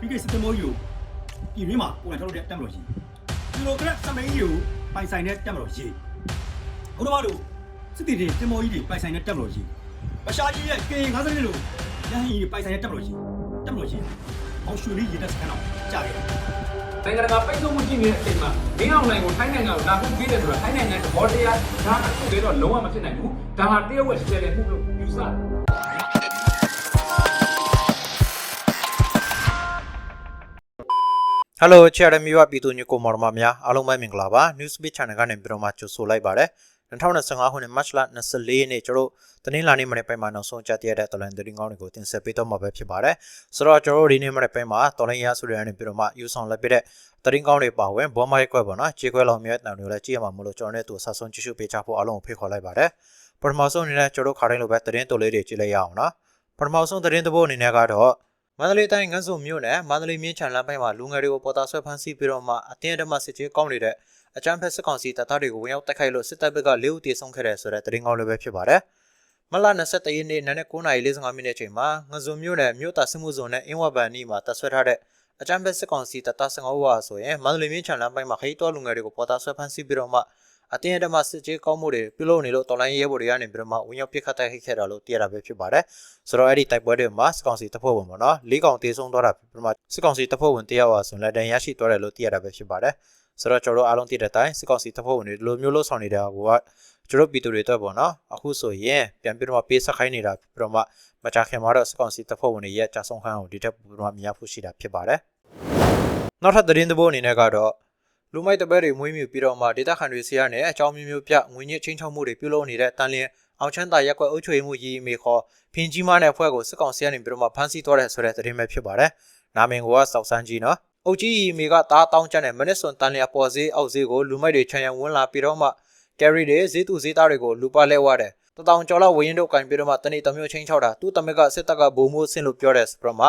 ပြီးခဲ့စတင်မိုးယူပြည်ရင်းမှာပုံထုတ်တဲ့တက်မလို့ကြီးဒီလိုကရက်စမိန်ကြီးကိုပိုင်ဆိုင်တဲ့တက်မလို့ကြီးဘုရားတို့စစ်တီတွေတင်မိုးကြီးတွေပိုင်ဆိုင်တဲ့တက်မလို့ကြီးပရှာကြီးရဲ့ကေ50လို့ရဟန်းကြီးပိုင်ဆိုင်တဲ့တက်မလို့ကြီးတက်မလို့ကြီးအောင်ရွှေလေးရေတက်စကန်တော့ကြားခဲ့နိုင်ငံတကာပိတ်ဆို့မှုရှိနေတဲ့အချိန်မှာမင်းအောင်နိုင်ကိုထိုင်းနိုင်ငံကိုလာဖို့ပေးတယ်ဆိုတော့ထိုင်းနိုင်ငံသဘောတရားဒါအခုလေးတော့လုံးဝမဖြစ်နိုင်ဘူးဒါဟာတရုတ်ရဲ့ရှယ်တယ်မှုလို့ယူဆတယ် ဟယ်လိုချာရမီဝပြည်သူညကိုမော်ဒမများအားလုံးပဲမင်္ဂလာပါ Newsbeat Channel ကနေပြီးတော့မှကြိုဆိုလိုက်ပါတယ်2025ခုနှစ် March လ24ရက်နေ့ကျွန်တော်တို့တင်းလာနေ့မနေ့ပိုင်းမှာနောက်ဆုံးကြတဲ့တဲ့တော်လိုင်းသတင်းကောင်းတွေကိုတင်ဆက်ပေးတော့မှာပဲဖြစ်ပါတယ်ဆိုတော့ကျွန်တော်တို့ဒီနေ့မနေ့ပိုင်းမှာတော်လိုင်းရဆိုတဲ့အနေပြီးတော့မှယူဆောင်လိုက်ပြတဲ့သတင်းကောင်းတွေပါဝင်ဘောမိုက်ကွက်ပေါ့နော်ခြေခွဲလောင်မြဲတောင်တွေလည်းကြည့်ရမှာမလို့ကျွန်တော်နဲ့သူဆက်ဆုံးကြည့်ရှုပေးချဖို့အားလုံးကိုဖိတ်ခေါ်လိုက်ပါတယ်ပထမဆုံးအနေနဲ့ကျွန်တော်တို့ခါတိုင်းလိုပဲသတင်းတိုလေးတွေကြည့်လိုက်ရအောင်နော်ပထမဆုံးသတင်းတစ်ပုဒ်အနေနဲ့ကတော့ မန္တလေးတိုင်းငန်းစုံမြို့နယ်မန္တလေးမြင်းချံလမ်းပိုင်းမှာလူငယ်တွေကိုပေါ်တာဆွဲဖမ်းဆီးပြီးတော့မှအတင်းအဓမ္မစစ်ကြေးကောင်းနေတဲ့အကြမ်းဖက်စစ်ကောင်စီတပ်သားတွေကိုဝင်ရောက်တိုက်ခိုက်လို့စစ်တပ်ဘက်ကလေးဦးတေဆုံးခဲ့တဲ့ဆိုတဲ့သတင်းကောင်းလည်းပဲဖြစ်ပါတယ်။မလ21ရက်နေ့နနက်9:45မိနစ်ချိန်မှာငန်းစုံမြို့နယ်မြို့တာစစ်မှုဇုံနဲ့အင်းဝဘန်နီမှာတပ်ဆွဲထားတဲ့အကြမ်းဖက်စစ်ကောင်စီတပ်သား15ဦးဟာဆိုရင်မန္တလေးမြင်းချံလမ်းပိုင်းမှာခရီးတော်လူငယ်တွေကိုပေါ်တာဆွဲဖမ်းဆီးပြီးတော့မှ အတင်းအဓမ္မစစ်ကြေးကောင်းမှုတွေပြုလုပ်နေလို့တော်လိုင်းရဲဘော်တွေကနေပြီးတော့မှဝင်ရောက်ပစ်ခတ်တိုက်ခိုက်ခဲ့တာလို့သိရတာပဲဖြစ်ပါတယ်။ဆိုတော့အဲ့ဒီတိုက်ပွဲတွေမှာစစ်ကောင်စီတပ်ဖွဲ့ဝင်ပေါ့နော်၄កောင်တေဆုံးသွားတာပြီးတော့မှစစ်ကောင်စီတပ်ဖွဲ့ဝင်တယောက်ဟာဆိုရင်လက်တန်ရရှိသွားတယ်လို့သိရတာပဲဖြစ်ပါတယ်။ဆိုတော့ကျွန်တော်တို့အားလုံးသိတဲ့အတိုင်းစစ်ကောင်စီတပ်ဖွဲ့ဝင်တွေဒီလိုမျိုးလှုပ်ဆောင်နေတာကကျွန်တော်ပြည်သူတွေတော့ပေါ့နော်အခုဆိုရင်ပြန်ပြီးတော့မှပေးဆက်ခိုင်းနေတာပြီးတော့မှမကြခင်မှာတော့စစ်ကောင်စီတပ်ဖွဲ့ဝင်တွေရဲ့ကြာဆုံးခန်းကိုဒီထက်ပိုပြီးတော့မှမြင်ရဖို့ရှိတာဖြစ်ပါတယ်။နောက်ထပ်သတင်းသဘောအနေနဲ့ကတော့ လူမိုက်တပည့်တွေမွေးမြူပြီးတော့မှဒေတာခန်တွေဆီကနေအကြောင်းမျိုးမျိုးပြငွေညစ်ချင်းချောက်မှုတွေပြုလုပ်နေတဲ့တန်လင်းအောင်ချမ်းသာရက်ကွက်အုပ်ချုပ်ရေးမှုရည်မေခေါ်ဖင်ကြီးမနဲ့အဖွဲ့ကိုစစ်ကောင်စီကနေပြီးတော့မှဖမ်းဆီးသွားတဲ့ဆိုတဲ့သတင်းပဲဖြစ်ပါတယ်။နာမည်ကစောက်စန်းကြီးနော်။အုပ်ကြီးရည်မေကတားတောင်းချက်နဲ့မနစ်စွန်တန်လျာပေါ်ဈေးအောက်ဈေးကိုလူမိုက်တွေခြံရံဝင်လာပြီးတော့မှကယ်ရီတွေဈေးသူဈေးသားတွေကိုလူပါလဲဝတယ်။တတောင်ကျော်လောက်ဝရင်တို့ကင်ပြီးတော့မှတနေ့တစ်မျိုးချင်းချောက်တာသူ့တမက်ကစစ်တပ်ကဘုံမိုးဆင်းလို့ပြောတယ်ဆိုတော့မှ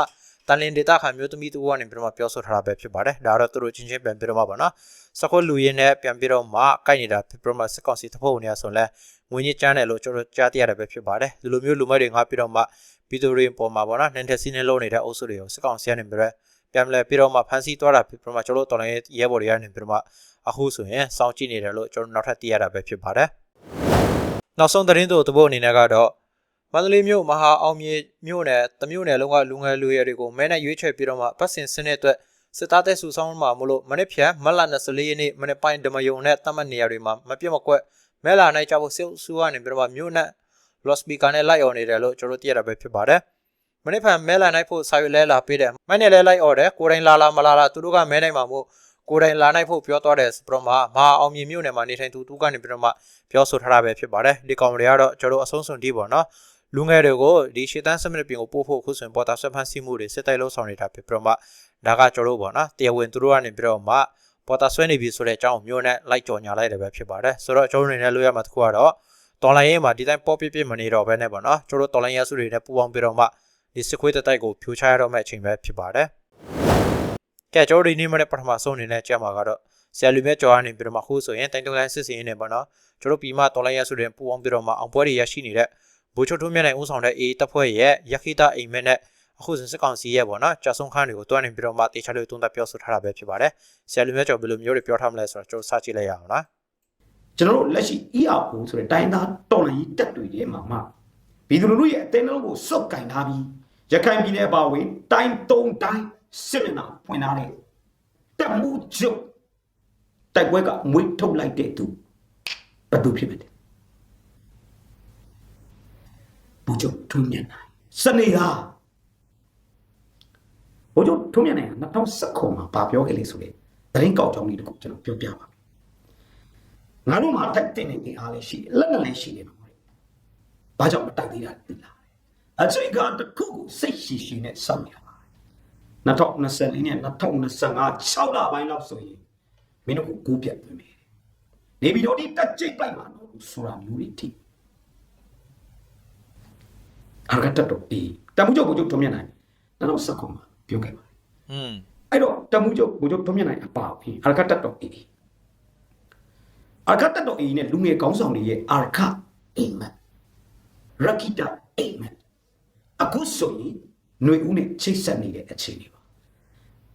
တန်လင်းဒေတာခန်မျိုးသမီးတူကနေပြီးတော့မှပြောဆိုထားတာပဲဖြစ်ပါတယ်။ဒါတော့သူတို့ချင်းချင်းပြန်ပြီးတော့မှပါနော်။စခွလူရင်းနဲ့ပြန်ပြီးတော့မှကိုက်နေတာဖြစ်ပြီးတော့မှစစ်ကောင်စီတဖို့နေရဆိုလဲငွေညစ်ချမ်းတယ်လို့ကျွန်တော်ကြားသိရတာပဲဖြစ်ပါတယ်ဒီလိုမျိုးလူမိုက်တွေငါပြီးတော့မှဗီဒီယိုတွေပေါ်မှာပေါ့နော်နန်တက်စီနဲ့လုံးနေတဲ့အုပ်စုတွေကိုစစ်ကောင်စီကနေပြီးတော့ပြန်လဲပြီးတော့မှဖန်ဆီးသွားတာဖြစ်ပြီးတော့မှကျွန်တော်တို့တော်လိုင်းရဲဘော်တွေကနေပြီးတော့မှအခုဆိုရင်စောင့်ကြည့်နေတယ်လို့ကျွန်တော်နောက်ထပ်သိရတာပဲဖြစ်ပါတယ်နောက်ဆုံးသတင်းတို့သဘောအနေနဲ့ကတော့ မန္တလေးမြို့မဟာအောင်မြေမြို့နယ်တမြို့နယ်လုံးကလူငယ်လူရဲတွေကိုမဲနဲ့ရွေးချယ်ပြီးတော့မှပတ်စင်စနစ်အတွက်စစ်သားတဲ့စုဆောင်းမှာမလို့မနစ်ဖြန်မလ24ရက်နေ့မနစ်ပိုင်းဓမယုံနဲ့တတ်မှတ်နေရာတွေမှာမပြတ်မကွက်မဲလာနိုင်ကြဖို့စစ်ဆူကနေပြီးတော့မြို့နဲ့ lost speaker နဲ့လိုက် on နေတယ်လို့ကျွန်တော်သိရတာပဲဖြစ်ပါတယ်။မနေ့ဖန်မဲလာနိုင်ဖို့စာရွက်လဲလာပေးတယ်။မနေ့လဲလိုက် on တယ်ကိုတိုင်းလာလာမလာလာသူတို့ကမဲနိုင်မှာမို့ကိုတိုင်းလာနိုင်ဖို့ပြောတော့တယ်ဆိုတော့မှမဟာအောင်မြင်မြို့နယ်မှာနေထိုင်သူသူကနေပြီးတော့မှပြောဆိုထားတာပဲဖြစ်ပါတယ်။ဒီကောင်တွေကတော့ကျွန်တော်အဆုံးစွန်တီးပေါ့နော်။ လူငယ်တွေကိုဒီရှေ့တန်းစမနစ်ပြင်ကိုပို့ဖို့ခုဆိုရင်ပေါ်တာဆွဲဖန်စီမှုတွေစစ်တိုက်လုံးဆောင်နေတာဖြစ်ပြီးတော့မှဒါကကျွန်တော်ပေါ့နော်။တရားဝင်သူတို့ကနေပြီးတော့မှပေါ်တာဆွဲနေပြီဆိုတဲ့အကြောင်းမျိုးနဲ့လိုက်ကြော်ညာလိုက်တယ်ပဲဖြစ်ပါတယ်ဆိုတော့ကျွန်တော်အနေနဲ့လို့ရမှာတခုကတော့တော်လိုင်းရေးမှာဒီတိုင်းပေါ့ပြပြမနေတော့ဘဲနဲ့ပေါ့နော်ကျွန်တော်တော်လိုင်းရစုတွေနဲ့ပူပေါင်းပြီးတော့မှဒီစစ်ခွေးတတိုက်ကိုဖြိုချရတော့မယ့်အချိန်ပဲဖြစ်ပါတယ်ကဲကျွန်တော်ဒီနေ့မှလည်းပထမဆုံးအနေနဲ့ကြာမှာကတော့ဆယ်လူမြကြော်ကနေပြီးတော့မှခုဆိုရင်တိုင်းတုံးလိုင်းစစ်စင်နေပေါ့နော်ကျွန်တော်ပြီးမှတော်လိုင်းရစုတွေပူပေါင်းပြီးတော့မှအောင်ပွဲတွေရရှိနေတဲ့ ဘိုးချုပ်ထုံးမြတ်နိုင်ဦးဆောင်တဲ့အေးတပ်ဖွဲ့ရဲ့ရခိတအိမ်မက်နဲ့အခုစစစ်ကောင်စီရဲ့ပေါ့နော်ကြာဆုံးခန်းတွေကိုတွန်းနေပြီးတော့မှတေချာလို့တုံးသက်ပြောဆိုထားတာပဲဖြစ်ပါတယ်ဆယ်လူမြကျော်ဘယ်လိုမျိုးတွေပြောထားမလဲဆိုတော့ကျွန်တော်စကြည့်လိုက်ရအောင်လားကျွန်တော်တို့လက်ရှိ ERO ဆိုတဲ့တိုင်းသားတော်လှန်ရေးတပ်တွေထဲမှာမှဘီသူလူလူရဲ့အတင်းလုံးကိုစုပ်ကင်ထားပြီးရခိုင်ပြည်နယ်ပါဝင်တိုင်းသုံးတိုင်းစစ်မျက်နှာဖွင့်ထားတဲ့တပ်မှုချုပ်တိုက်ပွဲကမွေးထုတ်လိုက်တဲ့သူဘယ်သူဖြစ်မလဲ ဘူချုပ်ထုံးမြတ်နိုင်စနေဟာဘူချုပ်ထုံးမြတ်နိုင်က2019မှာဗာပြောခဲ့လေဆိုတဲ့သတင်းကောက်ကြောင်းလေးတခုကျွန်တော်ပြောပြပါမယ်ငါတို့မှာတိုက်တဲ့နေအားလည်းရှိတယ်လက်နဲ့လည်းရှိတယ်နော်။ဘာကြောင့်မတိုက်သေးတာသိလား။အချိန်ကတစ်ခုကိုစိတ်ရှိရှိနဲ့စောင့်ရပါတယ်။2024နဲ့2025 6လပိုင်းလောက်ဆိုရင်မင်းတို့ကိုကူးပြတ်သွင်းမယ်။နေပြည်တော်ဒီတက်ကြိတ်လိုက်မှာတော့ဆိုတာမျိုးတွေထိ။ အရကတတော့အေးတမှုချုပ်ကိုချုပ်ထုံးမြနိုင်2019မှာပြောခဲ့ပါတယ် อืม ။အဲ့တော့တမှုချုပ်ကိုချုပ်ထုံးမြနိုင်အပါအဝင်အရကတတော့အေးအာခတ်တော်အင်းနဲ့လူငယ်ကောင်းဆောင်တွေရဲ့အာခအိမ်မက်ရခိတအိမ်မက်အခုဆိုရင်ຫນွေဦးနဲ့ချိတ်ဆက်နေတဲ့အခြေအနေပါ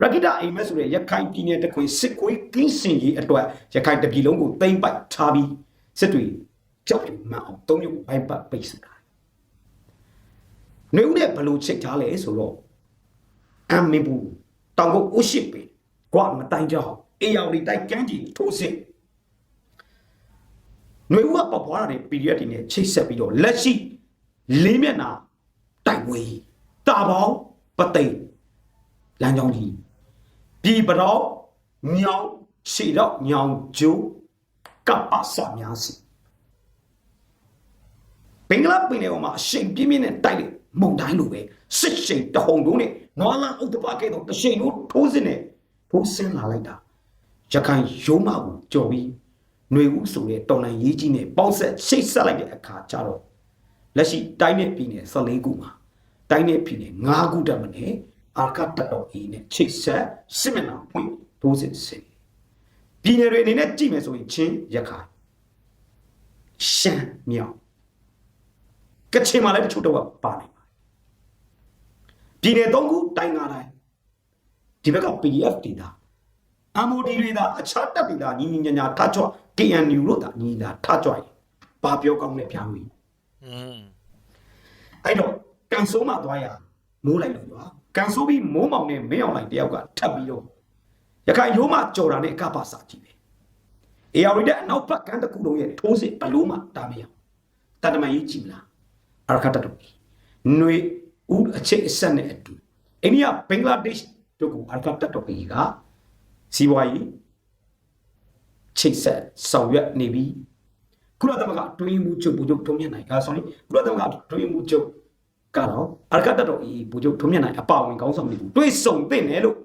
ရခိတအိမ်မက်ဆိုတဲ့ရခိုင်ပြည်နယ်တခွင်စစ်ကွေးကင်းစင်ကြီးအတွက်ရခိုင်တပြည်လုံးကိုတိမ့်ပိုက်ထားပြီးစစ်တွေကြောက်ရွံ့မှန်အောင်သုံးရုပ်ဘိုင်ပတ်ပိတ်ဆိုတာ နေဦးနဲ့ဘလို့ချိတ်ထားလဲဆိုတော့အမ်မီဘူးတောင်ကုတ်ဥရှိပေကွာမတိုင်ကြောက်အေယော်ဒီတိုက်ကန်းကြီးထိုးစစ်နေဦးကပပွားရတဲ့ period တွေနဲ့ချိတ်ဆက်ပြီးတော့လက်ရှိလေးမျက်နှာတိုက်ဝေးတာပေါင်းပသိမ်လမ်းကြောင်းကြီးပြည်ပတော့ညောင်ရှေတော့ညောင်ကျိုးကပ္ပစများစီဘင်္ဂလားပင်လယ်ပေါ်မှာအရှိန်ပြင်းပြင်းနဲ့တိုက်တဲ့ မုန်တိုင်းလိုပဲစစ်ရှိန်တဟုန်တုံးနဲ့နွားလန်းဥဒ္ဒပကဲတော့တရှိန်တို့ထိုးစင်းနဲ့ထိုးစင်းလာလိုက်တာရခိုင်ရိုးမကိုကြော်ပြီးຫນွေဦးဆိုတဲ့တော်လန်ရေးကြီးနဲ့ပေါင်းဆက်ချိတ်ဆက်လိုက်တဲ့အခါကျတော့လက်ရှိတိုင်းနဲ့ပြည်နယ်14ခုမှာတိုင်းနဲ့ပြည်နယ်5ခုတက်မနဲ့အာကတ်တော်အင်းနဲ့ချိတ်ဆက်စစ်မျက်နှာဖွင့်ထိုးစစ်စင်ပြည်နယ်တွေအနေနဲ့ကြည့်မယ်ဆိုရင်ချင်းရခိုင်ရှမ်းမြောက်ကချင်မှာလည်းတချို့တော့ပါနေ ပါတယ်ပြည်နယ်၃ခုတိုင်း၅တိုင်းဒီဘက်က PDF ဒေတာ MOD တွေဒါအခြားတပ်တွေဒါညီညီညာညာထကြွ KNU တို့ဒါညီညာထကြွရင်ဘာပြောကောင်းလဲပြောင်းပြီอืมအဲ့တော့ကန်ဆိုးမှသွားရမိုးလိုက်လို့ရွာကန်ဆိုးပြီးမိုးမောင်နဲ့မင်းအောင်လိုက်တယောက်ကထပ်ပြီးတော့ရခိုင်ရိုးမှကြော်တာနဲ့အကပစာကြည့်တယ်အေယာဝီတဲ့အနောက်ဘက်ကန်းတစ်ခုလုံးရဲ့ထိုးစစ်ဘလို့မှတာမရတတမန်ကြီးကြည့်မလားအာခတ်တတူနွေ ဦးအချိတ်အဆက်နဲ့အတူအိန္ဒိယဘင်္ဂလားဒေ့ရှ်တို့ကအာခတ်တတူကြီးကစီးပွားရေးချိတ်ဆက်ဆောင်ရွက်နေပြီးကုလသမဂ္ဂတွင်းမှုချုပ်ဘူချုပ်ထုံးမြတ်နိုင်အာ sorry ကုလသမဂ္ဂတွင်းမှုချုပ်ကတော့အာခတ်တတူကြီးဘူချုပ်ထုံးမြတ်နိုင်အပါဝင်ကောင်းဆောင်တွေကိုတွဲဆုံတဲ့နယ်လို့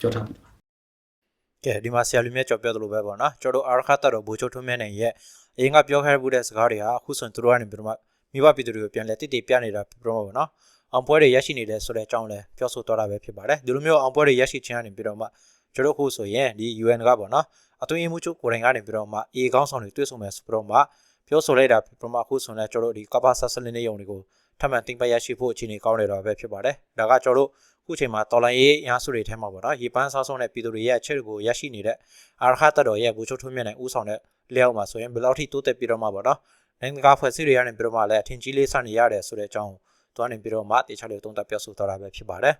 ပြောထားပြီးပါကဲဒီမှာဆရာလူမြတ်ကြော်ပြောသလိုပဲပေါ့နော်ကျွန်တော်တို့အာရခတ်တော်ဘူချိုထုံးမြတ်နိုင်ရဲ့အရင်ကပြောခဲ့မှုတဲ့စကားတွေဟာအခုဆိုရင်သူတို့ကနေပြီးတော့ မှမိဘပြည်သူတွေကိုပြန်လဲတိတိပြနေတာပြတော့မှာပေါ့နော်အောင်ပွဲတွေရရှိနေတယ်ဆိုတဲ့အကြောင်းလဲပြောဆိုတော့တာပဲဖြစ်ပါတယ်ဒီလိုမျိုးအောင်ပွဲတွေရရှိခြင်းကနေပြီးတော့မှကျွန်တော်တို့ခုဆိုရင်ဒီ UN ကပေါ့နော်အသွင်အမှုချုပ်ကိုယ်တိုင်ကနေပြီးတော့မှအေကောင်းဆောင်တွေတွေ့ဆုံမယ်ဆိုပြီးတော့မှပြောဆိုလိုက်တာပြတော့မှအခုဆိုရင်ကျွန်တော်တို့ဒီကပ္ပဆဆလင်းနေရုံတွေကိုထပ်မံတင်ပရရှိဖို့အခြေအနေကောင်းနေတာပဲဖြစ်ပါတယ်ဒါကကျွန်တော်တို့ခုချိန်မှာတော်လိုင်းရေးအင်အားစုတွေထဲမှာပေါ့နော်ရေပန်းစားဆုံးတဲ့ပြည်သူတွေရဲ့အချက်တွေကိုရရှိနေတဲ့အာရခတ်တော်ရဲ့ဘူချုပ်ထွန်းမြတ်နိုင်ဦးဆောင်တဲ့လျှောက်မှာဆိုရင်ဘယ်လောက်ထိတိုးတက်ပြီးတော့မှပေါ့နော် နိုင်ငံတကာဖွဲ့စည်းတွေကနေပြီးတော့မှလည်းအထင်ကြီးလေးစနေရတယ်ဆိုတဲ့အကြောင်းသွားနေပြီးတော့မှတေချာလေးတုံးတက်ပြောဆိုတော့တာပဲဖြစ်ပါတယ်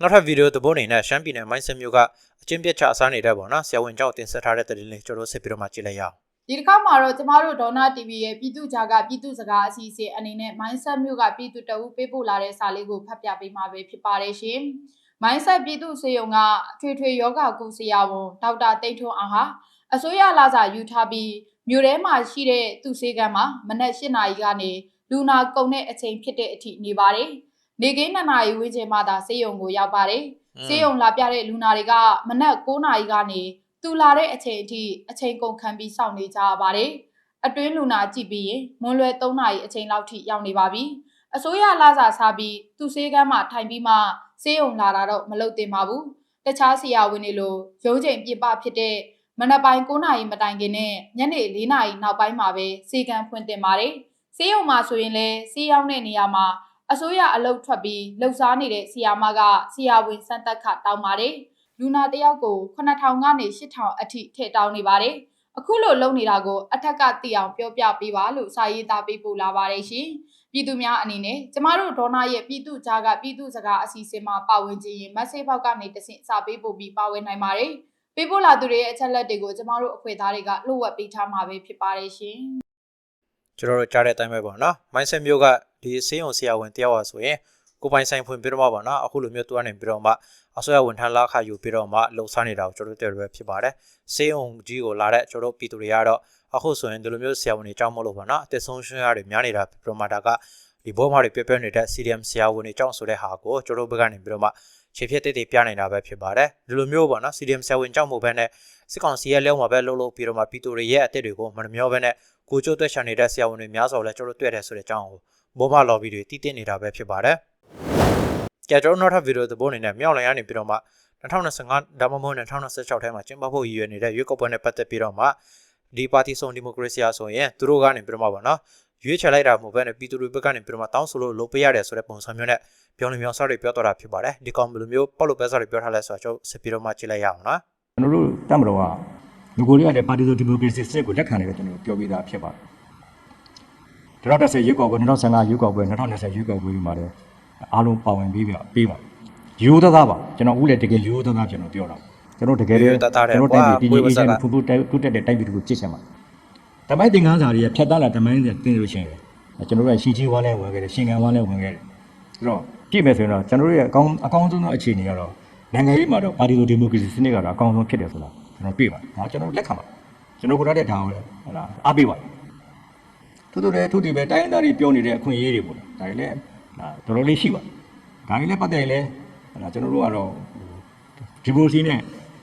နောက်ထပ်ဗီဒီယိုသဘောအနေနဲ့ရှမ်းပြည်နယ်မိုင်းဆင်မျိုးကအချင်းပြက်ချအစားနေတဲ့ပေါ့နော်ဆရာဝန်ကြောင့်တင်ဆက်ထားတဲ့သတင်းလေးကျွန်တော်ဆက်ပြီးတော့မှကြည့်လိုက်ရအောင်ဒီတစ်ခါမှာတော့ကျမတို့ဒေါနာ TV ရဲ့ပြည်သူ့ဂျာကပြည်သူ့စကားအစီအစဉ်အနေနဲ့ mindset မျိုးကပြည်သူတအုပ်ပေးပို့လာတဲ့စာလေးကိုဖတ်ပြပေးမှာပဲဖြစ်ပါတယ်ရှင်။ mindset ပြည်သူ့စေယုံကထွေထွေယောဂကုဆရာဝန်ဒေါက်တာတိတ်ထွန်းအောင်ဟာအစိုးရလာစာယူထားပြီး မြို့ထဲမှာရှိတဲ့သူ့ဆေးကမ်းမှာမနက်၈နာရီကနေလူနာကုန်တဲ့အချိန်ဖြစ်တဲ့အထိနေပါတယ်။နေကင်း2နာရီဝန်းကျင်မှသာဆေးရုံကိုရောက်ပါတယ်။ဆေးရုံလာပြတဲ့လူနာတွေကမနက်9နာရီကနေသူလာတဲ့အချိန်အထိအချိန်ကုန်ခံပြီးစောင့်နေကြရပါတယ်။အတွင်းလူနာကြည့်ပြီးရင်မွန်းလွယ်3နာရီအချိန်လောက်ထိရောက်နေပါပြီ။အစိုးရလာစာစားပြီးသူဆေးကမ်းမှာထိုင်ပြီးမှဆေးရုံလာတာတော့မလုပ်သင့်ပါဘူး။တခြားဆရာဝန်တွေလိုရုံးချိန်ပြပဖြစ်တဲ့ မနက်ပိုင်း9နာရီမတိုင်ခင်နဲ့ညနေ4နာရီနောက်ပိုင်းမှာပဲဆေးကမ်းဖွင့်တင်ပါတယ်။ဆေးရုံမှာဆိုရင်လည်းဆေးရောက်တဲ့နေရာမှာအစိုးရအလုပ်ထွက်ပြီးလှုပ်ရှားနေတဲ့ဆီယာမကဆီယာဝင်စံတက်ခတောင်းပါတယ်။လူနာတယောက်ကို9000ကနေ8000အထိထည့်တောင်းနေပါတယ်။အခုလိုလုပ်နေတာကိုအထက်ကသိအောင်ပြောပြပေးပါလို့စာရေးသားပေးပို့လာပါတယ်ရှင်။ပြည်သူများအနေနဲ့ကျမတို့ဒေါနာရဲ့ပြည်သူကြားကပြည်သူစကားအစီအစဉ်မှာပါဝင်ခြင်းရင်မက်ဆေ့ဘောက်ကနေတဆင့်စာပေးပို့ပြီးပါဝင်နိုင်ပါတယ်။ ပေးပို့လာသူတွေရဲ့အချက်လက်တွေကိုကျမတို့အဖွဲ့သားတွေကလှုပ်ဝက်ပေးထားမှာပဲဖြစ်ပါတယ်ရှင်။ကျွန်တော်တို့ကြားတဲ့အတိုင်းပဲပေါ့နော်မိုင်းဆက်မျိုးကဒီဆေးရုံဆရာဝန်တယောက်ပါဆိုရင်ကိုပိုင်ဆိုင်ဖွင့်ပြီးတော့မှပေါ့နော်အခုလိုမျိုးတူကနေပြီးတော့မှအစိုးရဝန်ထမ်းလာခယူပြီးတော့မှလှုပ်ရှားနေတာကိုကျွန်တော်တို့တွေ့ရပဲဖြစ်ပါတယ်ဆေးရုံကြီးကိုလာတဲ့ကျွန်တော်တို့ပြည်သူတွေကတော့အခုဆိုရင်ဒီလိုမျိုးဆရာဝန်တွေကြောင်းမလို့ပေါ့နော်အသက်ဆုံးရှုံးရတွေများနေတာပြီးတော့မှဒါကဒီဘောမှာတွေပြပြနေတဲ့ CDM ဆရာဝန်တွေကြောင်းဆိုတဲ့ဟာကိုကျွန်တော်တို့ဘက်ကနေပြီးတော့မှ ခြေဖြတ်တိတ်တိတ်ပြနေတာပဲဖြစ်ပါတယ်ဒီလိုမျိုးပေါ့နော် CDM ဆရာဝန်ကြောင်းမို့ဘဲနဲ့စစ်ကောင်စီရဲ့လက်မှာပဲလှုပ်လှုပ်ပြီးတော့မှပြည်သူတွေရဲ့အသက်တွေကိုမနှမျောဘဲနဲ့ကိုကျိုးသွက်ချန်နေတဲ့ဆရာဝန်တွေများစွာလဲကျွန်တော်တို့တွေ့တယ်ဆိုတဲ့အကြောင်းကိုဘောမ lobby တွေတည်တည်နေတာပဲဖြစ်ပါတယ်။ကြကျွန်တော်နောက်ထပ်ဗီဒီယိုသဘောအနေနဲ့မြောက်လိုင်းကနေပြီးတော့မှ2025ဒါမှမဟုတ်2026ထဲမှာကျင်းပဖို့ရည်ရွယ်နေတဲ့ရွေးကောက်ပွဲနဲ့ပတ်သက်ပြီးတော့မှဒီပါတီစုံဒီမိုကရေစီအဆိုရင်သူတို့ကနေပြီးတော့မှပေါ့နော် ရွေးချယ်လိုက်တာမဟုတ်ဘဲနဲ့ပြည်သူတွေဘက်ကနေပြီးတော့မှတောင်းဆိုလို့လုပ်ပေးရတယ်ဆိုတဲ့ပုံစံမျိုးနဲ့ပြောနေမျိုးဆောက်တွေပြောတော့တာဖြစ်ပါတယ်ဒီကောင်ဘယ်လိုမျိုးပေါ့လို့ပဲဆောက်တွေပြောထားလဲဆိုတော့ကျွန်တော်စစ်ပြီးတော့မှကြည့်လိုက်ရအောင်နော်ကျွန်တော်တို့တမတော်ကလူကိုယ်တွေကလည်းပါတီဆိုဒီမိုကရေစီစနစ်ကိုလက်ခံတယ်ကျွန်တော်ပြောပြတာဖြစ်ပါတယ်2010ရွေးကောက်ပွဲ2015ရွေးကောက်ပွဲ2020ရွေးကောက်ပွဲဒီမှာလည်းအားလုံးပါဝင်ပြီးပြပေးပါရိုးသားသားပါကျွန်တော်ဦးလည်းတကယ်ရိုးသားသားကျွန်တော်ပြောတာကျွန်တော်တကယ်ကျွန်တော်တိုက်ပြီးပြည်ရေးချင်းဖူဖူတိုးတက်တဲ့တိုက်ပြီးကိုကြည့်ချင်ပါ တမိုင်းသင်္ကန်းစာတွေကဖြတ်သားလာတမိုင်းတွေတင်လို့ရှိရင်ကျွန်တော်တို့ကရှီချီဝမ်းနဲ့ဝင်ခဲ့တယ်ရှင်ကန်ဝမ်းနဲ့ဝင်ခဲ့တယ်အဲ့တော့ကြည့်မယ်ဆိုရင်တော့ကျွန်တော်တို့ရဲ့အကောင်းအကောင်းဆုံးသောအခြေအနေကတော့နိုင်ငံရေးမှာတော့ပါတီဆိုဒီမိုကရေစီစနစ်ကတော့အကောင်းဆုံးဖြစ်တယ်ဆိုတာကျွန်တော်တွေ့ပါတယ်။ဒါကျွန်တော်လက်ခံပါကျွန်တော်ကိုယ်တိုင်တဲ့ဒါကိုလည်းဟလာအားပေးပါတယ်။ထို့တူလည်းထို့တူပဲတိုင်းသားတွေပြောနေတဲ့အခွင့်အရေးတွေပေါ့။ဒါတွေလည်းဒါတော်တော်လေးရှိပါတယ်။ဒါတွေလည်းပတ်သက်ရင်လည်းဟလာကျွန်တော်တို့ကတော့ဒီမိုကရေစီနဲ့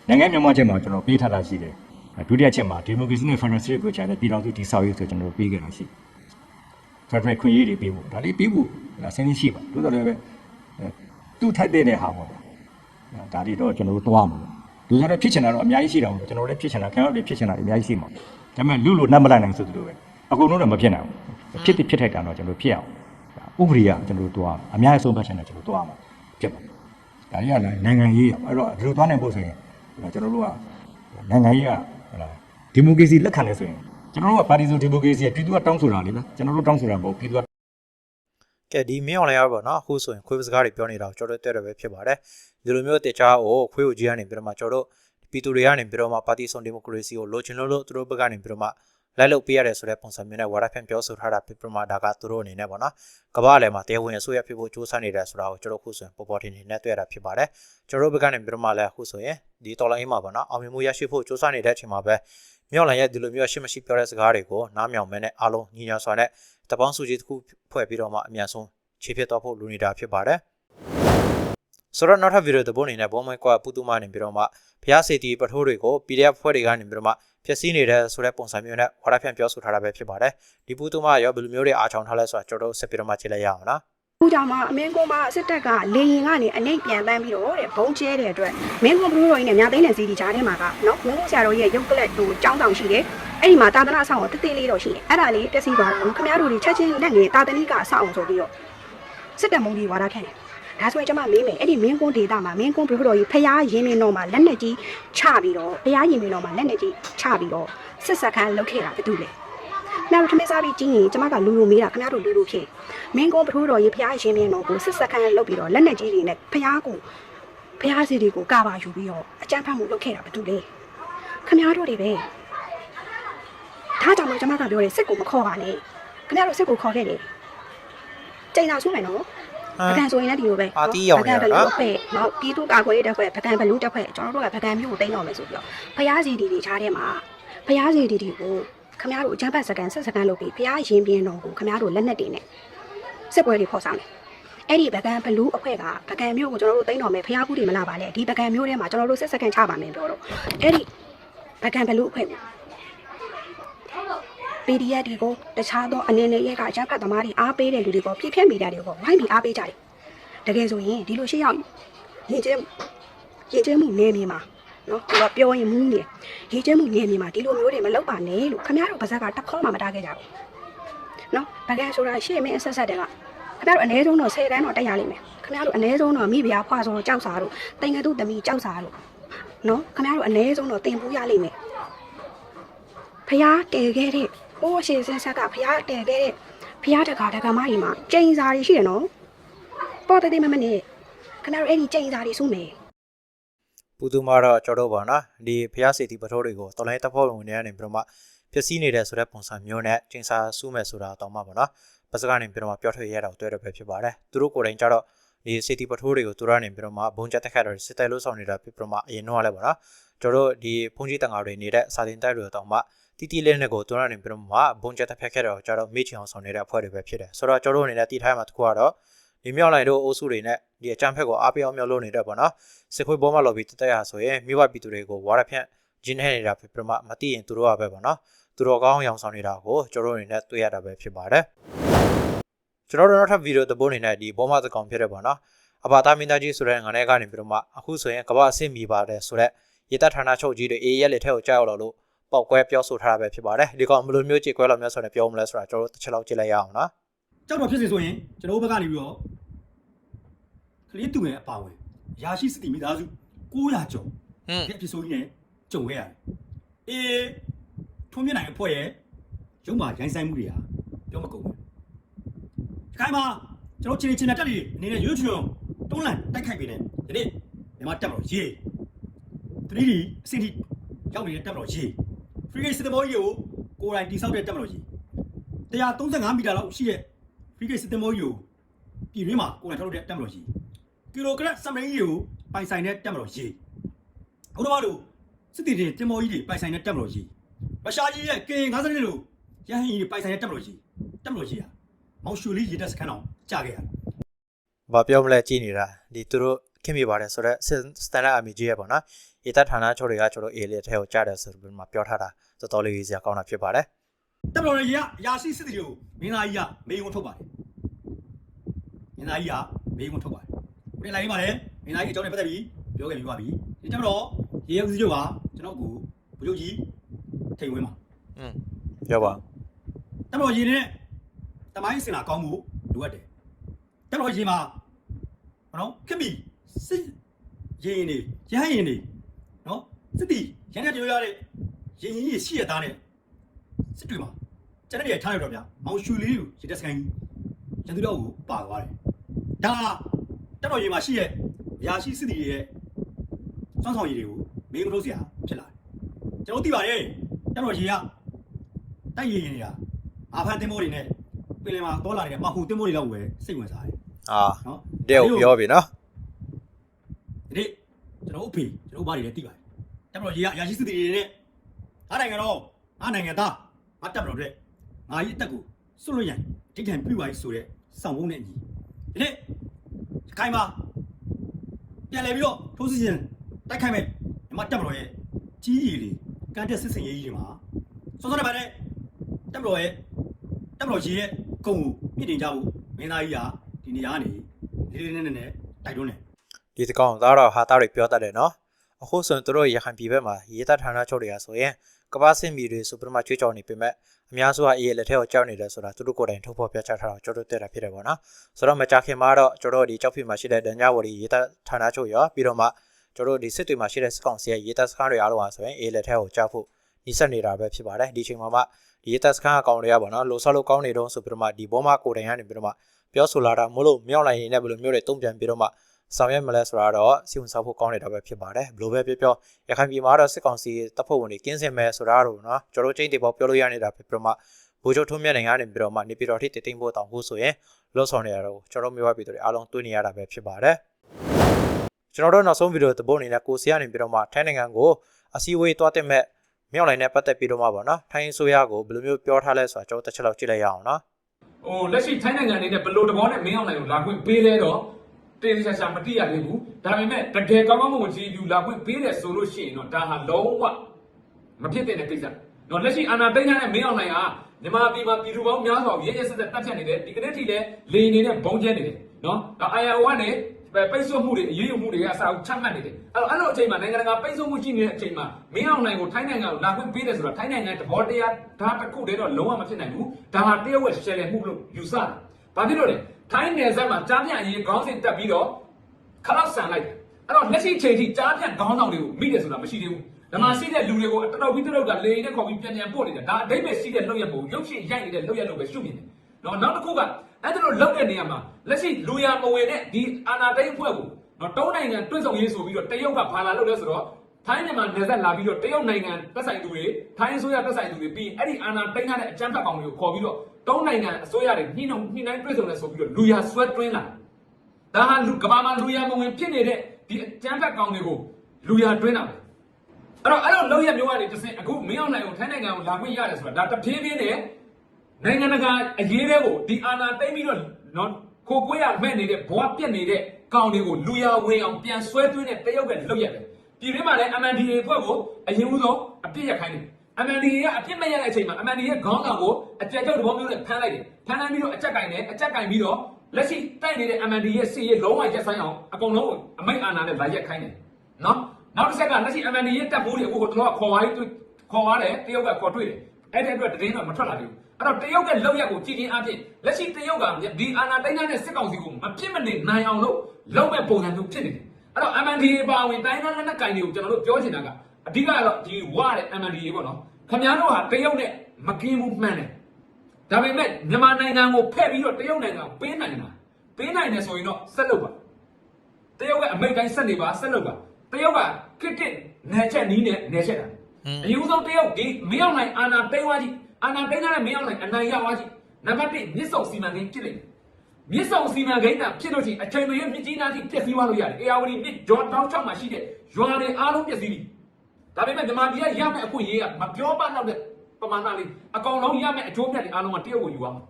နိုင်ငံမြန်မာချက်မှာကျွန်တော်ပေးထားတာရှိတယ်။ ဒုတိယချက်မှာဒီမိုကရေစီနဲ့ဖက်ဒရယ်စနစ်ကိုခြားတဲ့ပြည်တော်စုတည်ဆောက်ရေးဆိုကျွန်တော်တို့ပေးခဲ့တာရှိတယ်။ဖက်ဒရယ်ခွင့်ရေးတွေပေးဖို့ဒါလေးပေးဖို့ဟလာစဉ်းစားရှိပါ။တိုးတော်လည်းပဲသူ့ထိုက်တဲ့ဟာပေါ့။ဒါတွေတော့ကျွန်တော်တို့တွားမှာလူစားတဲ့ဖြစ်ချင်တာတော့အများကြီးရှိတာပေါ့ကျွန်တော်လည်းဖြစ်ချင်တာခင်ဗျားတို့လည်းဖြစ်ချင်တာအများကြီးရှိမှာဒါပေမဲ့လူလို့နှမ်းမလိုက်နိုင်ဆိုသလိုပဲအကုန်လုံးတော့မဖြစ်နိုင်ဘူးဖြစ်ဖြစ်ထိုက်တာတော့ကျွန်တော်ဖြစ်အောင်ဥပဒေကကျွန်တော်တို့တွားအများကြီးဆုံးဖြတ်ချင်တယ်ကျွန်တော်တွားမှာဖြစ်ပါဒါကြီးကလည်းနိုင်ငံရေးအဲ့တော့ဒီလိုတွားနိုင်ဖို့ဆိုရင်ကျွန်တော်တို့ကနိုင်ငံရေးက ဟလာဒီမိုကရေစီလက်ခံလဲဆိုရင်ကျွန်တော်တို့ကပါတီဆိုဒီမိုကရေစီပြည်သူကတောင်းဆိုတာလေလားကျွန်တော်တို့တောင်းဆိုတာမဟုတ်ပြည်သူကကဲဒီမင်းအောင်လည်းရပါတော့အခုဆိုရင်ခွေးစကားတွေပြောနေတာကိုကျွန်တော်တို့တွေ့ရပဲဖြစ်ပါတယ်ဒီလိုမျိုးတေချာကိုခွေးကိုကြီးကနေပြီးတော့မှကျွန်တော်တို့ပြည်သူတွေကနေပြီးတော့မှပါတီဆွန်ဒီမိုကရေစီကိုလိုချင်လို့လို့သူတို့ဘက်ကနေပြီးတော့မှ လိုက်လုပ်ပေးရတယ်ဆိုတဲ့ပုံစံမျိုးနဲ့ဝါဒဖြန့်ပြောဆိုထားတာဖြစ်ပြီးမှဒါကသူတို့အနေနဲ့ပေါ့နော်ကမ္ဘာလည်းမှာတရားဝင်အစိုးရဖြစ်ဖို့စူးစမ်းနေတယ်ဆိုတာကိုကျွန်တော်ခုဆိုရင်ပေါ်ပေါ်ထင်ထင်နဲ့တွေ့ရတာဖြစ်ပါတယ်ကျွန်တော်တို့ဘက်ကနေပြီးတော့မှလည်းအခုဆိုရင်ဒီတော်လိုင်းမှာပေါ့နော်အောင်မြင်မှုရရှိဖို့စူးစမ်းနေတဲ့အချိန်မှာပဲမြောက်လန်ရဲ့ဒီလိုမျိုးရှိမရှိပြောတဲ့စကားတွေကိုနားမြောင်မဲနဲ့အားလုံးညီညာစွာနဲ့တပေါင်းစုကြီးတစ်ခုဖွဲ့ပြီးတော့မှအမြန်ဆုံးခြေဖြစ်တော့ဖို့လူနေတာဖြစ်ပါတယ် ဆိုတော့နောက်ထပ်ဗီဒီယိုတစ်ပုဒ်အနေနဲ့ဘောမွဲကွာပူတူမနေပြီးတော့မှဖျားစီတီပထိုးတွေကို PDF ဖွဲ့တွေကနေပြီးတော့မှဖျက်ဆီးနေတဲ့ဆိုတဲ့ပုံစံမျိုးနဲ့ဝါဒဖြန့်ပြောဆိုထားတာပဲဖြစ်ပါတယ်ဒီပူတူမရောဘယ်လိုမျိုးတွေအားချောင်ထားလဲဆိုတာကျွန်တော်တို့ဆက်ပြီးတော့မှကြည့်လိုက်ရအောင်နော်ခုကြောင့်မှအမင်းကုန်းမှာစစ်တပ်ကလေရင်ကနေအနှိပ်ပြန်တန်းပြီးတော့တဲ့ဘုံကျဲတဲ့အတွက်မင်းကုန်းဘလူးတော်ကြီးနဲ့မြသိန်းနဲ့စီဒီကြားထဲမှာကနော်မင်းကုန်းဆရာတော်ရဲ့ရုပ်ကလပ်ဟိုကျောင်းဆောင်ရှိတယ်အဲ့ဒီမှာတာသနာဆောင်တော့တသေးလေးတော့ရှိတယ်အဲ့ဒါလေးတက်စီသွားတော့ခမရတို့တွေချက်ချင်းလက်ငယ်တာတနိကအဆောင်ဆိုပြီးတော့စစ်တပ်မုံကြီးဝါဒခံတယ် ဒါဆိုရင်ကျွန်မမေးမယ်အဲ့ဒီမင်းကုန်းဒေတာမှာမင်းကုန်းဘလူးတော်ကြီးဖျားရင်းမင်းတော်မှာလက်နဲ့ကြီးချပြီးတော့ဖျားရင်းမင်းတော်မှာလက်နဲ့ကြီးချပြီးတော့စစ်စက်ခန်းလုတ်ခဲ့တာဘာတူလဲ။နောက်ထမင်းစားပြီးကြီးရင်ကျမကလူလူမေးတာခင်ဗျားတို့လူလူဖြစ်။မင်းကုန်းပထိုးတော်ရေဖျားရှင်ပြင်းတော်ကိုစစ်စက်ခန်းလုတ်ပြီးတော့လက်နဲ့ကြီးတွေနဲ့ဖျားကိုဖျားစီတွေကိုကပါယူပြီးတော့အကြမ်းဖက်မှုလုပ်ခဲ့တာဘာတူလဲ။ခင်ဗျားတို့တွေပဲ။ဒါကြောင့်မို့ကျမကပြောတယ်စစ်ကိုမခေါ်ပါနဲ့။ခင်ဗျားတို့စစ်ကိုခေါ်ခဲ့တယ်။ချိန်သာဆူးမယ်နော်။ ပကံဆိုရင်လည်းဒီလိုပဲအာတီးရောင်ပကံနေတာဘနော်လူးအဖွဲ့နော်ပြည်သူ့ကာကွယ်ရေးတပ်ဖွဲ့ပကံဘလူးတပ်ဖွဲ့ကျွန်တော်တို့ကပကံမျိုးကိုတိန်းတော်မယ်ဆိုပြီးတော့ဖျားစီတွေတွေခြားထဲမှာဖျားစီတွေတွေကိုခမရတို့အချမ်းဖတ်စကန်ဆက်စကန်လုပ်ပြီးဖျားရင်ပြင်းတော်ကိုခမရတို့လက်နက်တွေနဲ့စစ်ပွဲတွေဖော်ဆောင်တယ်။အဲ့ဒီဗကန်ဘလူးအဖွဲ့ကဗကန်မျိုးကိုကျွန်တော်တို့သိမ်းတော်မယ်ဖျားကူးတွေမလာပါနဲ့ဒီဗကန်မျိုးထဲမှာကျွန်တော်တို့ဆက်စကန်ချပါမယ်ပြောတော့အဲ့ဒီဗကန်ဘလူးအဖွဲ့ကို PDF တွေကိုတခြားသောအနေနဲ့ရဲကအချမ်းဖတ်သမားတွေအားပေးတဲ့လူတွေကိုပြည့်ဖြတ်မိတာတွေကိုဝိုင်းပြီးအားပေးကြတယ်။တကယ်ဆိုရင်ဒီလိုရှေ့ရောက်ရင်ကျဲရင်ကျဲမှုနေမြေမှာနော်သူကပြောရင်မူးနေရေးကျဲမှုနေမြေမှာဒီလိုမျိုးတွေမလုပ်ပါနဲ့လို့ခင်ဗျားတို့ပါဇက်ကတစ်ခေါက်မှမတားခဲ့ကြဘူးနော်ဗကယ်ဆိုတာရှေ့မင်းအဆက်ဆက်တဲ့ကခင်ဗျားတို့အနည်းဆုံးတော့10တန်းတော့တက်ရလိမ့်မယ်ခင်ဗျားတို့အနည်းဆုံးတော့မိဖုရားဖွာဆိုတော့ကြောက်စာတို့တင်ငယ်တို့တမီကြောက်စာတို့နော်ခင်ဗျားတို့အနည်းဆုံးတော့တင်ပူးရလိမ့်မယ်ဖျားတဲခဲ့တဲ့ ဟိုးရှေ့ဆက်ဆက်ကဖျားတဲခဲ့တဲ့ဖျားတကာတကမကြီးမှာကျိန်စာတွေရှိတယ်နော်ပေါ်တဲ့တဲ့မမနဲ့ခင်ဗျားတို့အဲ့ဒီကျိန်စာတွေစုမယ်ပူတူမာတော့ကျွန်တော်တို့ပါနော်ဒီဖျားစီတီပထိုးတွေကိုတော်လိုင်းတပ်ဖွဲ့ဝင်တွေကနေပြီးတော့မှပျက်စီးနေတဲ့ဆိုတဲ့ပုံစံမျိုးနဲ့ကျင်းစာစုမဲ့ဆိုတာတော့မှပါနော်ပတ်စကနေပြီးတော့မှပြောထွက်ရတာကိုတွေ့ရပဲဖြစ်ပါတယ်သူတို့ကိုယ်တိုင်ကြတော့ဒီစီတီပထိုးတွေကိုသူတို့ကနေပြီးတော့မှဘုံချက်တက်ခတ်တော့စစ်တဲလို့ဆောင်နေတာဖြစ်ပြီးတော့မှအရင်တော့လည်းပါနော်ကျွန်တော်တို့ဒီဖုန်ကြီးတန်ငါတွေနေတဲ့စာတင်တိုက်တွေတော့မှ တီတီလေးနဲ့ကိုသူတို့ကနေပြီးတော့မှဘုံချက်တက်ဖက်ခဲ့တော့ကျွန်တော်မေ့ချင်အောင်ဆောင်နေတဲ့အဖွဲ့တွေပဲဖြစ်တယ်ဆိုတော့ကျွန်တော်တို့အနေနဲ့တီထားမှာတစ်ခုကတော့ဒီမြောက်လိုက်တို့အုပ်စုတွေနဲ့ဒီအကြမ်းဖက်ကိုအားပေးအောင်မြောက်လို့နေတဲ့ပေါ့နော်စစ်ခွေးဘောမလော်ပြီးတသက်ရဆိုရင်မိဘပြည်သူတွေကိုဝါရဖြန့်ဂျင်းဟဲနေတာဖြစ်ပြမမသိရင်သူတို့ကပဲပေါ့နော်သူတို့ကောင်းရောင်ဆောင်နေတာကိုကျွန်တော်တို့အနေနဲ့တွေ့ရတာပဲဖြစ်ပါတယ်ကျွန်တော်တို့နောက်ထပ်ဗီဒီယိုတစ်ပုဒ်အနေနဲ့ဒီဘောမသကောင်ဖြစ်တဲ့ပေါ့နော်အဘာသားမင်းသားကြီးဆိုတဲ့ငါးနဲ့ကနေပြီးတော့မှအခုဆိုရင်ကမ္ဘာအဆင့်မီပါတယ်ဆိုတော့ရေတပ်ဌာနချုပ်ကြီးတွေအေးရက်လက်ထက်ကိုကြောက်လာလို့ ပေါက်ကွဲပြောဆိုထားတာပဲဖြစ်ပါတယ်ဒီကောင်ဘယ်လိုမျိုးကြေကွဲလောက်မျိုးဆိုရင်ပြောမလဲဆိုတာကျွန်တော်တို့တစ်ချက်လောက်ကြည့်လိုက်ရအောင်နော်ကြောက်တော့ဖြစ်စေဆိုရင်ကျွန်တော်တို့ဘက်ကနေပြီးတော့ကလေးတူငယ်အပါဝင်ရာရှိစတိမိသားစု900ကျော်ဟွန်းဒီအဖြစ်ဆိုကြီးနဲ့ကြုံခဲ့ရတယ်အေးထုံးမြင့်နိုင်အဖွဲ့ရဲ့ရုံးမှာရိုင်းဆိုင်မှုတွေဟာပြောမကုန်ဘူးဒီခိုင်မှာကျွန်တော်ချင်းချင်းတက်လေးအနေနဲ့ရွှေချွန်တွန်းလန်တိုက်ခိုက်ပေးတယ်ဒီနေ့မြန်မာတက်မလို့ရေး 3D အစင်းထိရောက်နေတဲ့တက်မလို့ရေး free gate စစ်တမောကြီးကိုကိုယ်တိုင်တိစောက်တဲ့တက်မလို့ရေး135မီတာလောက်ရှိတဲ့ free gate စစ်တမောကြီးကိုပြည်ရင်းမှာကိုယ်တိုင်ထုတ်လုပ်တဲ့တက်မလို့ရေးကီလိုဂရမ်စမရင်းကြီးကိုပိုင်ဆိုင်တဲ့တက်မလို့ရေးအခုတော့တို့စစ်တီတင်တင်မောကြီးတွေပိုင်ဆိုင်တဲ့တက်မလို့ရေးရုရှားကြီးရဲ့ K52 လို့ရဟန်းကြီးတွေပိုင်ဆိုင်တဲ့တက်မလို့ရေးတက်မလို့ရေးဟာမောင်ရှူလီရေတက်စခန်းအောင်ကြာခဲ့ရတယ်ဘာပြောမလဲကြည်နေတာဒီသူတို့ခင်မိပါတယ်ဆိုတော့စတန်ဒတ်အမီကြီးရပေါ့နော် ဧတဌာနချုပ်တွေကကျွန်တော်အေလီထဲကိုကြားတယ်ဆိုပြီးမှပြောထားတာတော်တော်လေးရေးစရာကောင်းတာဖြစ်ပါတယ်တက်မလို့ရေကအရာရှိစစ်တီတွေကိုမင်းသားကြီးကမေးခွန်းထုတ်ပါတယ်မင်းသားကြီးကမေးခွန်းထုတ်ပါတယ်ဘယ်လိုက်ပါလဲမင်းသားကြီးအကြောင်းနဲ့ပတ်သက်ပြီးပြောခဲ့ပြီးပါပြီဒီတက်မလို့ရေရဦးစီးချုပ်ကကျွန်တော်ကိုဘုချုပ်ကြီးထိန်ဝင်းပါอืมပြောပါတမတော်ရေနဲ့တမိုင်းစင်လာကောင်းမှုလိုအပ်တယ်တမတော်ရေမှာဘာနော်ခက်ပြီစစ်ရေရင်နေရဟန်းရင်နေ နော်စစ်တီရန်တဲ့ပြောရတဲ့ရင်ရင်ကြီးရှိရသားနဲ့စစ်တွေမှာကျန်တဲ့တွေထားရတော့ဗျာမောင်ရှူလေးကိုရေတက်စကန်ကြီးရန်သူတော့ကိုပါသွားတယ်ဒါတမတော်ရေမှာရှိရဲ့ရာရှိစစ်တီရဲ့စွမ်းဆောင်ရည်တွေကိုမင်းတို့စရာဖြစ်လာတယ်ကျွန်တော်သိပါတယ်တမတော်ရေကတိုက်ရည်ရင်နေတာအာဖန်တင်မိုးတွေနဲ့ပင်လယ်မှာတောလာနေတဲ့မဟူတင်မိုးတွေလောက်ပဲစိတ်ဝင်စားတယ်အာနော်တဲ့ကိုပြောပြီနော်ဒီနေ့ ကျွန်တော်အဖေကျွန်တော်ဘာတွေလဲသိပါတယ်တက်မလို့ရေရရာရှိစစ်တီတွေနဲ့အားနိုင်ငံတော့အားနိုင်ငံသားမတက်မလို့တဲ့ငါကြီးအတက်ကိုစွတ်လို့ရရင်ထိထန်ပြူပါဆိုတဲ့စောင့်ဖုံးနဲ့ညီဒီနေ့ခိုင်မှာပြန်လဲပြီးတော့ထိုးစစ်ရှင်တိုက်ခိုက်မဲ့မြမတက်မလို့ရဲ့ကြီးကြီးလေးကန်တက်စစ်စင်ရေးကြီးတွေမှာစောစောနဲ့ပါတဲ့တက်မလို့ရဲ့တက်မလို့ရေရဲ့ကုံကိုမြင့်တင်ကြဖို့မင်းသားကြီးကဒီနေရာကနေလေးလေးနက်နက်နဲ့တိုက်တွန်းတယ် ဒီတကောင်သားတော့ဟာသားတွေပြောတတ်တယ်နော်အခုဆိုရင်တို့ရခိုင်ပြည်ဘက်မှာရေးသားဌာနချုပ်တွေကဆိုရင်ကမ္ဘာစစ်မီတွေစူပရမာချွေးကြော်နေပေမဲ့အများစုကအေးလက်ထဲကိုကြောက်နေတယ်ဆိုတာသူတို့ကိုယ်တိုင်ထုတ်ဖော်ပြချထားတာကျွန်တော်တို့သိတာဖြစ်တယ်ပေါ့နော်ဆိုတော့မကြခင်မှာတော့ကျွန်တော်တို့ဒီကြောက်ဖိမှာရှိတဲ့ဒဏ်ညဝရီရေးသားဌာနချုပ်ရောပြီးတော့မှကျွန်တော်တို့ဒီစစ်တွေမှာရှိတဲ့စကောင်စီရဲ့ရေးသားစခန်းတွေအားလုံးဟာဆိုရင်အေးလက်ထဲကိုကြောက်ဖို့နှိစက်နေတာပဲဖြစ်ပါတယ်ဒီချိန်မှာမှဒီရေးသားစခန်းအကောင်တွေကပေါ့နော်လိုဆောက်လို့ကောင်းနေတော့ဆိုပြီးတော့မှဒီဘောမကိုယ်တိုင်ကနေပြီးတော့မှပြောဆိုလာတာမို့လို့မြောက်လိုက်ရင်လည်းဘယ်လိုမျိုးတွေတုံ့ပြန်ပြီးတော့မှ ဆောင်ရွက်မလဲဆိုတာတော့စီဝင်ဆောက်ဖို့ကောင်းနေတာပဲဖြစ်ပါတယ်ဘလို့ပဲပြောပြောရခိုင်ပြည်မှာတော့စစ်ကောင်စီတပ်ဖွဲ့ဝင်တွေကင်းစင်မဲ့ဆိုတာတော့နော်ကျွန်တော်ချင်းတွေပေါ်ပြောလို့ရနေတာဖြစ်ပြီးတော့မှဘိုးချုပ်ထွန်းမြတ်နိုင်ငံကနေပြီးတော့မှနေပြည်တော်ထိတည်တင်းဖို့တောင်းဖို့ဆိုရင်လွတ်ဆောင်နေရတော့ကျွန်တော်မျိုးဝပြည်သူတွေအားလုံးတွေ့နေရတာပဲဖြစ်ပါတယ်ကျွန်တော်တို့နောက်ဆုံးဗီဒီယိုသဘောအနေနဲ့ကိုစီကနေပြီးတော့မှထိုင်းနိုင်ငံကိုအစည်းအဝေးသွားတက်မဲ့မြောက်လိုင်းနဲ့ပတ်သက်ပြီးတော့မှပေါ့နော်ထိုင်းဆိုရကိုဘယ်လိုမျိုးပြောထားလဲဆိုတာကျွန်တော်တစ်ချက်လောက်ကြည့်လိုက်ရအောင်နော်ဟိုလက်ရှိထိုင်းနိုင်ငံအနေနဲ့ဘယ်လိုသဘောနဲ့မင်းအောင်လိုင်းကိုလာခွင့်ပေးလဲတော့ တေးသေးချာချာမတိရသေးဘူးဒါပေမဲ့တကယ်ကောင်းကောင်းမွန်မွန်ကြည့်ယူလာခွင့်ပေးတယ်ဆိုလို့ရှိရင်တော့ဒါဟာလုံးဝမဖြစ်တဲ့ကိစ္စတော့လက်ရှိအာဏာသိမ်းထားတဲ့မင်းအောင်နိုင်ဟာမြန်မာပြည်မှာပြည်သူပေါင်းများစွာကိုရဲရဲဆက်ဆက်တပ်ဖြတ်နေတယ်ဒီကနေ့ထိလည်းလေနေနဲ့ဘုံကျဲနေတယ်နော်ဒါ IRO ကနေပိတ်ဆို့မှုတွေအရေးယူမှုတွေကအစားချမှတ်နေတယ်အဲ့တော့အဲ့လိုအချိန်မှာနိုင်ငံတကာပိတ်ဆို့မှုရှိနေတဲ့အချိန်မှာမင်းအောင်နိုင်ကိုထိုင်းနိုင်ငံကိုလာခွင့်ပေးတယ်ဆိုတာထိုင်းနိုင်ငံတဘောတရားဒါတစ်ခုတည်းတော့လုံးဝမဖြစ်နိုင်ဘူးဒါဟာတရုတ်ရဲ့ရှယ်လယ်မှုလို့ယူဆတယ် ဘာဖြစ်လို့လဲထိုင်းနယ်စပ်မှာကြားပြန့်အရေးခေါင်းစဉ်တက်ပြီးတော့ခလောက်ဆန်လိုက်တယ်အဲ့တော့လက်ရှိချိန်ထိကြားပြန့်ခေါင်းဆောင်တွေကိုမိတယ်ဆိုတာမရှိသေးဘူးဒါမှရှိတဲ့လူတွေကိုတတော်ပြီးတတော်ကလေနဲ့ခေါ်ပြီးပြန်ပြန်ပို့နေတာဒါအတိတ်ပဲရှိတဲ့လောက်ရပုံရုပ်ရှင်ရိုက်နေတဲ့လောက်ရလို့ပဲရှုမြင်တယ်နော်နောက်တစ်ခုကအဲ့ဒါလိုလောက်တဲ့နေရာမှာလက်ရှိလူရမဝင်တဲ့ဒီအာနာတိတ်အဖွဲ့ကိုနော်တုံးနိုင်ငံတွန့်ဆောင်ရေးဆိုပြီးတော့တရုတ်ကဖာလာလုပ်လဲဆိုတော့ထိုင်းမြန်မာနယ်စပ်လာပြီးတော့တရုတ်နိုင်ငံတက်ဆိုင်သူတွေထိုင်းအစိုးရတက်ဆိုင်သူတွေပြီးအဲ့ဒီအာနာတိတ်ထားတဲ့အကြမ်းဖက်ကောင်တွေကိုခေါ်ပြီးတော့ တုံးနိုင်ငံအစိုးရတွေညှိနှိုင်းညှိနှိုင်းတွန့်ဆောင်လဲဆိုပြီးတော့လူရဆွဲတွင်းလာဒါဟာလူကဘာမှလူရမဝင်ဖြစ်နေတဲ့ဒီအကြမ်းဖက်ကောင်တွေကိုလူရတွင်းတာပဲအဲ့တော့အဲ့လိုလောက်ရမျိုးကနေတစ်ဆင့်အခုမင်းအောင်နိုင်ကိုထိုင်းနိုင်ငံကိုလာခွင့်ရတယ်ဆိုတာဒါတဖြည်းဖြည်းနဲ့နိုင်ငံတကာအရေးတွေကိုဒီအာဏာသိမ်းပြီးတော့နော်ခိုကွေးရမဲ့နေတဲ့ဘဝပြက်နေတဲ့ကောင်တွေကိုလူရဝင်အောင်ပြန်ဆွဲသွင်းတဲ့တရုတ်ကလောက်ရတယ်ပြည်တွင်းမှာလည်း MNDAA အဖွဲ့ကိုအရင်ဦးဆုံးအပြစ်ရခိုင်းတယ် MNDAA ကအပြစ်မဲ့ရတဲ့အချိန်မှာ MNDAA ရဲ့ခေါင်းဆောင်ကိုအကြက်ကြောက်တဘောမျိုးနဲ့ဖမ်းလိုက်တယ်ဖမ်းလိုက်ပြီးတော့အကြက်ကင်တယ်အကြက်ကင်ပြီးတော့လက်ရှိတိုက်နေတဲ့ MNDAA ရဲ့စီရေးလုံးဝရက်ဆိုင်အောင်အကုန်လုံးအမိတ်အာဏာနဲ့လာရက်ခိုင်းတယ်နော်နောက်တစ်ဆက်ကလက်ရှိ MND ရဲ့တပ်ဖို့တွေအခုတော့ခေါ်သွားပြီးခေါ်သွားတယ်တရုတ်ကခေါ်တွေ့တယ်အဲ့တဲ့အတွက်တရင်တော့မထွက်လာသေးဘူးအဲ့တော့တရုတ်ကလောက်ရက်ကိုကြည်ချင်းအပြင်လက်ရှိတရုတ်ကဒီအာဏာသိမ်းတဲ့စစ်ကောင်စီကိုမပြစ်မနေနိုင်အောင်လို့လောက်မဲ့ပုံစံမျိုးဖြစ်နေတယ်အဲ့တော့ MNDA ပါဝင်တိုင်းသားလက်နက်ကင်တွေကိုကျွန်တော်တို့ပြောချင်တာကအဓိကတော့ဒီဝါတဲ့ MNDA ပေါ့နော် ခင်ဗျားတို့ဟာတရုတ်နဲ့မကင်းဘူးမှန်းတယ်ဒါပေမဲ့မြန်မာနိုင်ငံကိုဖဲ့ပြီးတော့တရုတ်နိုင်ငံကိုပေးနိုင်တာပေးနိုင်တယ်ဆိုရင်တော့ဆက်လုပ်ပါတရုတ်ကအမိတ်တိုင်းဆက်နေပါဆက်လုပ်ပါတရုတ်ကခစ်တစ်နယ်ချက်နီးနဲ့နယ်ချက်တာအယူဆုံးတရုတ်ဒီမင်းအောင်နိုင်အာနာသိမ်းသွားကြည့်အာနာသိမ်းတဲ့မင်းအောင်နိုင်အနိုင်ရသွားကြည့်နံပါတ်1မြစ်ဆုံစီမံကိန်းဖြစ်လိမ့်မယ်မြစ်ဆုံစီမံကိန်းကဖြစ်လို့ရှိရင်အချိန်မရွေးမြစ်ကြီးနားကြီးပြည့်စည်သွားလို့ရတယ်အေယာဝတီမြစ်ဂျော်တောင်းချောက်မှာရှိတဲ့ရွာတွေအားလုံးပြည့်စည်ပြီ ဒါပေမဲ့ဓမ္မပြည်ကရမယ့်အခွင့်အရေးကမပြောပါတော့တဲ့ပမာဏလေးအကောင်လုံးရမယ့်အကျိုးမြတ်တွေအားလုံးကတရုတ်ကိုယူသွားမှာ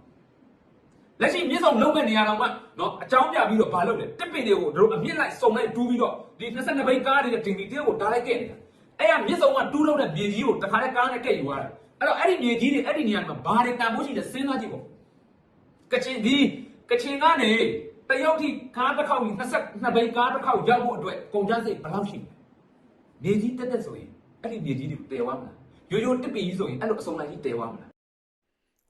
လက်ရှိမြစ်ဆောင်လုံးမဲ့နေရာတော့မှနော်အကြောင်းပြပြီးတော့ဘာလုပ်လဲတစ်ပင်တွေကိုတို့အမြင့်လိုက်စုံလိုက်တူးပြီးတော့ဒီ22ဘိတ်ကားတွေတင်ပြီးတယောက်ကိုဓာတ်လိုက်ခဲ့နေတာအဲ့ကမြစ်ဆောင်ကတူးလို့တဲ့မြေကြီးကိုတခါတည်းကားနဲ့ကဲ့ယူသွားတယ်အဲ့တော့အဲ့ဒီမြေကြီးတွေအဲ့ဒီနေရာမှာဘာတွေတန်ဖိုးရှိလဲစဉ်းစားကြည့်ပေါ့ကချင်ဒီကချင်ကနေတရုတ်ထိကားတစ်ခေါက်ကြီး22ဘိတ်ကားတစ်ခေါက်ရောက်ဖို့အတွက်ကုန်ကျစရိတ်ဘယ်လောက်ရှိလဲ မြေကြီးတက်တက်ဆိုရင်အဲ့ဒီမြေကြီးတွေကိုတည်သွားမလားရိုးရိုးတစ်ပင်ကြီးဆိုရင်အဲ့လိုအစုံလိုက်ကြီးတည်သွားမလား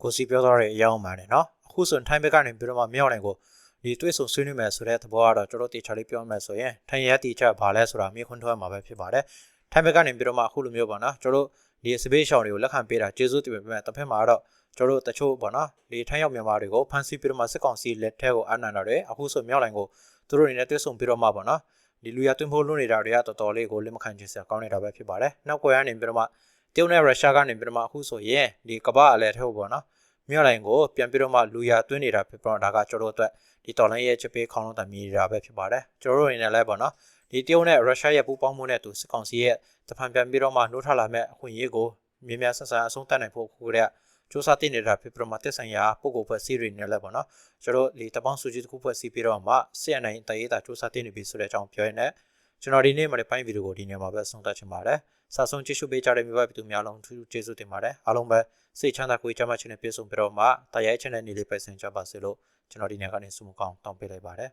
ကိုစီပြောတော့တဲ့အကြောင်းမှန်တယ်နော်အခုဆိုရင်ထိုင်းဘက်ကနေပြီးတော့မှမြောက်နိုင်ကိုဒီတွေ့ဆုံဆွေးနွေးမယ်ဆိုတဲ့သဘောကတော့ကျွန်တော်တေချာလေးပြောမယ်ဆိုရင်ထိုင်းရဲတီချဘာလဲဆိုတာမြေခွန်းထွက်မှာပဲဖြစ်ပါတယ်ထိုင်းဘက်ကနေပြီးတော့မှအခုလိုမျိုးပေါ့နော်ကျွန်တော်ဒီစပေးရှောင်းတွေကိုလက်ခံပေးတာကျေးဇူးတင်ပေမဲ့တစ်ဖက်မှာတော့ကျွန်တော်တချို့ပေါ့နော်ဒီထိုင်းရောက်မြန်မာတွေကိုဖမ်းဆီးပြီးတော့မှစစ်ကောင်စီလက်ထက်ကိုအနန္တတယ်အခုဆိုမြောက်နိုင်ကိုသူတို့အနေနဲ့တွေ့ဆုံပြီးတော့မှပေါ့နော် ဒီလူရသွင်းဖို့လုပ်နေတာတွေကတော်တော်လေးကိုလက်မခံချင်စရာကောင်းနေတာပဲဖြစ်ပါတယ်နောက်ကွယ်ကနေပြီးတော့မှတရုတ်နဲ့ရုရှားကနေပြီးတော့မှအခုဆိုရင်ဒီကမ္ဘာအလဲထဲကိုပေါ့နော်မြောက်လိုင်းကိုပြန်ပြီးတော့မှလူရသွင်းနေတာဖြစ်တော့ဒါကကျွန်တော်တို့အတွက်ဒီတော်လိုင်းရဲ့ချပေးခေါင်းလုံးတမြည်နေတာပဲဖြစ်ပါတယ်ကျွန်တော်တို့အနေနဲ့လည်းပေါ့နော်ဒီတရုတ်နဲ့ရုရှားရဲ့ပူးပေါင်းမှုနဲ့သူစစ်ကောင်စီရဲ့တဖန်ပြန်ပြီးတော့မှနှိုးထလာမဲ့အခွင့်အရေးကိုမြင်းများဆက်ဆံအဆုံးသတ်နိုင်ဖို့ခုကတည်းက စူးစမ်းတင်နေတာဖြစ်ပြီးတော့မှတက်ဆိုင်ရာပုံကိုဖွဲ့စည်းရနေလည်းပေါ့နော်ကျွန်တော်ဒီတပေါင်းစုကြီးတစ်ခုဖွဲ့စည်းပြီးတော့မှစစ်အနိုင်တရေးတာစူးစမ်းတင်နေပြီဆိုတဲ့အကြောင်းပြောရင်းနဲ့ကျွန်တော်ဒီနေ့မှလည်းပိုင်းဗီဒီယိုကိုဒီနေ့မှာပဲဆုံးသတ်ချင်ပါတယ်စာဆုံးကြည့်ရှုပေးကြတဲ့မိဘပြည်သူများလုံးထူးထူးကျေးဇူးတင်ပါတယ်အားလုံးပဲစိတ်ချမ်းသာကိုယ်ချမ်းသာခြင်းနဲ့ပြည့်စုံပြီးတော့မှတရားရဲ့ channel နေလေးပဲဆင်ကြပါစေလို့ကျွန်တော်ဒီနေ့ကနေဆုမကောင်းတောင်းပေးလိုက်ပါတယ်